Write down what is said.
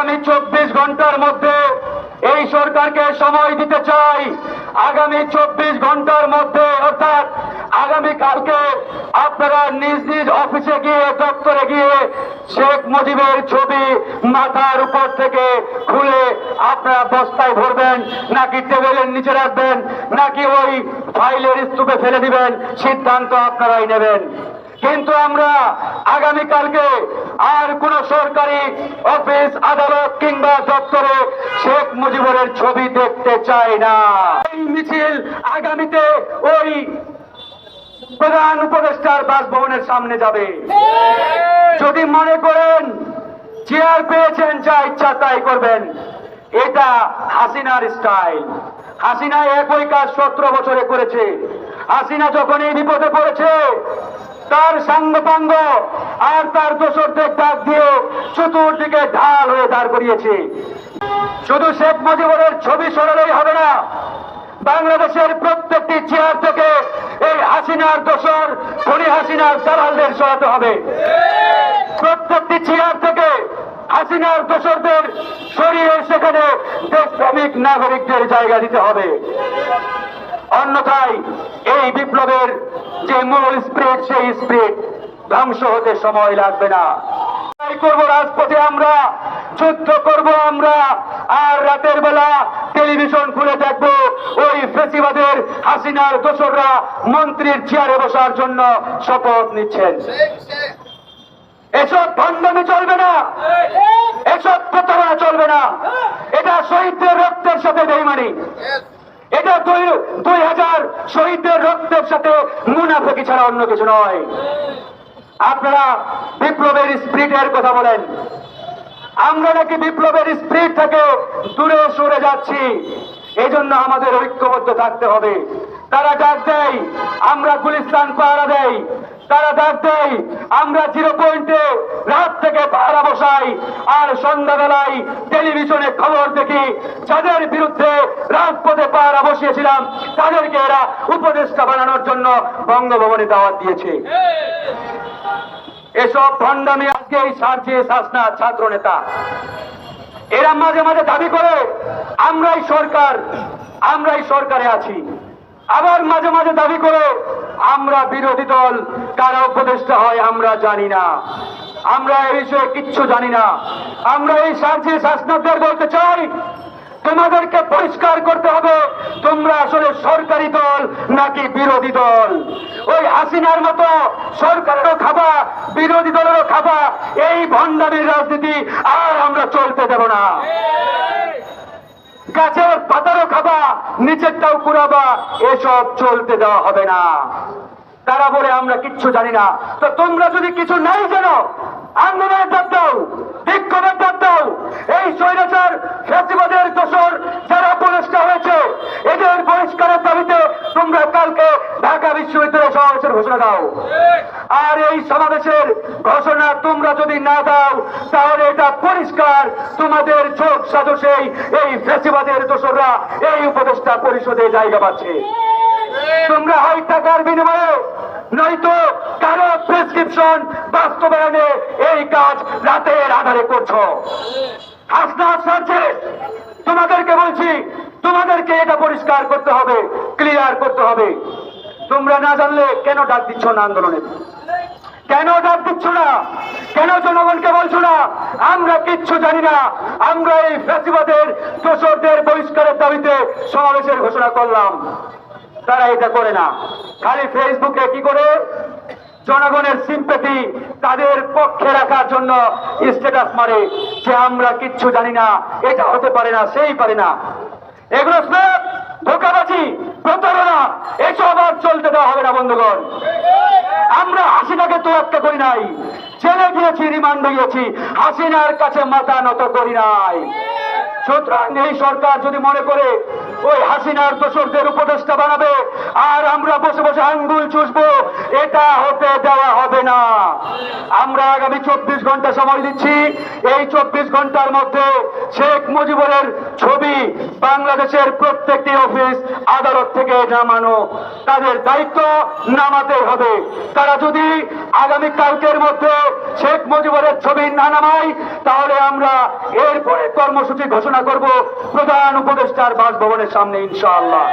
আগামী চব্বিশ ঘণ্টার মধ্যে এই সরকারকে সময় দিতে চাই। আগামী চব্বিশ ঘণ্টার মধ্যে, অর্থাৎ আগামী কালকে আপনারা নিজ নিজ অফিসে গিয়ে, দপ্তরে গিয়ে শেখ মুজিবের ছবি মাথার উপর থেকে খুলে আপনারা বস্তায় ভরবেন, নাকি টেবিলের নিচে রাখবেন, নাকি ওই ফাইলের স্তূপে ফেলে দিবেন, সিদ্ধান্ত আপনারাই নেবেন। কিন্তু আমরা আগামীকালকে আর কোন সরকারি অফিস, আদালত কিংবা দপ্তরে শেখ মুজিবুরের ছবি দেখতে চাই না। এই মিছিল আগামীতে ওই প্রধান উপদেষ্টার বাসভবনের সামনে যাবে। যদি মনে করেন চেয়ার পেয়েছেন, যা ইচ্ছা তাই করবেন। এটা হাসিনার স্টাইল। হাসিনা একই কাজ সতেরো বছরে করেছে। হাসিনা যখন এই বিপদে পড়েছে তার সাঙ্গপাঙ্গ আর তার দোসরদের ডাক দিয়ে চতুর্দিকে ঢাল হয়ে দাঁড় করিয়েছে। শুধু শেখ মুজিবুরের ছবি সরালেই হবে না, বাংলাদেশের প্রত্যেকটি চেয়ার থেকে এই হাসিনার দোসর ধনী হাসিনার দালালদের সরাতে হবে। প্রত্যেকটি চেয়ার থেকে হাসিনার দোসরদের সরিয়ে সেখানে দেশপ্রেমিক নাগরিকদের জায়গা দিতে হবে। অন্যথায় এই বিপ্লবের যে মূল স্প্রিট, সেই স্প্রিট ধ্বংস হতে সময় লাগবে না। করব রাজপথে আমরা, যুদ্ধ করব আমরা, আর রাতের বেলা টেলিভিশন খুলে দেখব ওই ফেসিবাদের, হাসিনার দোসররা মন্ত্রীর চেয়ারে বসার জন্য শপথ নিচ্ছেন। এসব ভণ্ডামি চলবে না। এসব প্রতারণা চলবে না। এটা শহীদদের রক্তের সাথে বেইমানি। এটা দুই দুই হাজার শহীদদের রক্তের সাথে মুনাফেকি ছাড়া অন্য কিছু নয়। আপনারা বিপ্লবের স্প্রিটের কথা বলেন। আমরা নাকি বিপ্লবের স্প্রিট থেকে দূরে সরে যাচ্ছি। এই জন্য আমাদের ঐক্যবদ্ধ থাকতে হবে। তারা ডাক দেয়, আমরা গুলিস্তান পাহারা দেই। তারা ডাক দেয়? আমরা জিরো পয়েন্টে রাত থেকে পাহারা বসাই, আর সন্ধ্যাবেলায় টেলিভিশনে খবর দেখি যাদের বিরুদ্ধে রাজপথে পাহারা বসিয়েছিলাম, তাদেরকে এরা উপদেষ্টা বানানোর জন্য বঙ্গভবনে দাওয়াত দিয়েছে। এসব ভণ্ডামি আজকে এই সার্জিয়ে শাসনা ছাত্র নেতা এরা মাঝে মাঝে দাবি করে, আমরাই সরকার, আমরাই সরকারে আছি। আবার মাঝে মাঝে দাবি করে আমরা বিরোধী দল, কারা উপদেষ্টা হয় আমরা জানি না। আমরা এই বিষয়ে কিচ্ছু জানি না। আমরা এই সার্জিয়ে শাসনাদের বলতে চাই, তোমাদেরকে পরিষ্কার করতে হবে, তোমরা আসলে সরকারি দল নাকি বিরোধী দল? ওই হাসিনার মতো সরকারেরও খাবা, বিরোধী দলেরও খাবা, এই ভণ্ডামির রাজনীতি আর আমরা চলতে দেব না। গাছের পাতারও খাবা, নিচেরটাও কুড়াবা এসব চলতে দেওয়া হবে না। তারা বলে, আমরা কিচ্ছু জানি না। তো তোমরা যদি কিছু নাই জানো, আন্দোলনের ডাক দাও, বিক্ষোভের ডাক দাও, এই স্বৈরাচার ফ্যাসিবাদের দোষর যারা উপদেষ্টা হয়েছে এদের বহিষ্কারের দাবিতে তোমরা কালকে ঢাকা বিশ্ববিদ্যালয় সমাবেশের ঘোষণা দাও। আর এই সমাবেশের ঘোষণা তোমরা যদি না দাও, তাহলে এটা পরিষ্কার। তোমাদের চোখ সাজসেই এই ফ্যাসিবাদের দোষররা এই উপদেষ্টা পরিষদে জায়গা পাচ্ছে। তোমরা হয় টাকার বিনিময়ে, নয়তো কারও প্রেসক্রিপশন বাস্তবায়নে এই কাজ রাতের আধারে করছ। হাসনা সার্জে তোমাদেরকে বলছি, তোমাদেরকে এটা পরিষ্কার করতে হবে ক্লিয়ার করতে হবে। তোমরা না জানলে কেন ডাক দিচ্ছ না আন্দোলনে? কেন ডাক দিচ্ছ না? কেন জনগণকে বলছো না? আমরা কিচ্ছু জানি না। আমরা এই ফ্যাসিবাদের, দোষরদের বহিষ্কারের দাবিতে সমাবেশের ঘোষণা করলাম। তারা এটা করে না। খালি ফেসবুকে কি করে? জনগণের সিম্পেথি তাদের পক্ষে রাখার জন্য স্ট্যাটাস মারে। যে আমরা কিচ্ছু জানি না, এটা হতে পারে না, সেই পারে না। এগুলো স্ন্যাপ ধোকাবাজি, প্রতারণা, এসব আর চলতে দেওয়া হবে না, বন্ধুগণ। আমরা হাসিনাকে তোয়াক্কা করি নাই। জেলে গিয়েছি, রিমান্ড গিয়েছি। হাসিনার কাছে মাথা নত করি নাই। সুতরাং এই সরকার যদি মনে করে, ওই হাসিনার দোষরদের উপদেষ্টা বানাবে, আর আমরা বসে বসে আঙ্গুল চুষবো, এটা হতে দেওয়া হবে না। আমরা আগামী চব্বিশ ঘণ্টা সময় দিচ্ছি। এই চব্বিশ ঘণ্টার মধ্যে শেখ মুজিবুরের ছবি বাংলাদেশের প্রত্যেকটি অফিস আদালত থেকে নামানো। তাদের দায়িত্ব নামাতে হবে। তারা যদি আগামী কালকের মধ্যে শেখ মুজিবুরের ছবি না নামায়, তাহলে আমরা এরপরে কর্মসূচি ঘোষণা করব প্রধান উপদেষ্টার বাসভবনের সামনে, ইনশাআল্লাহ।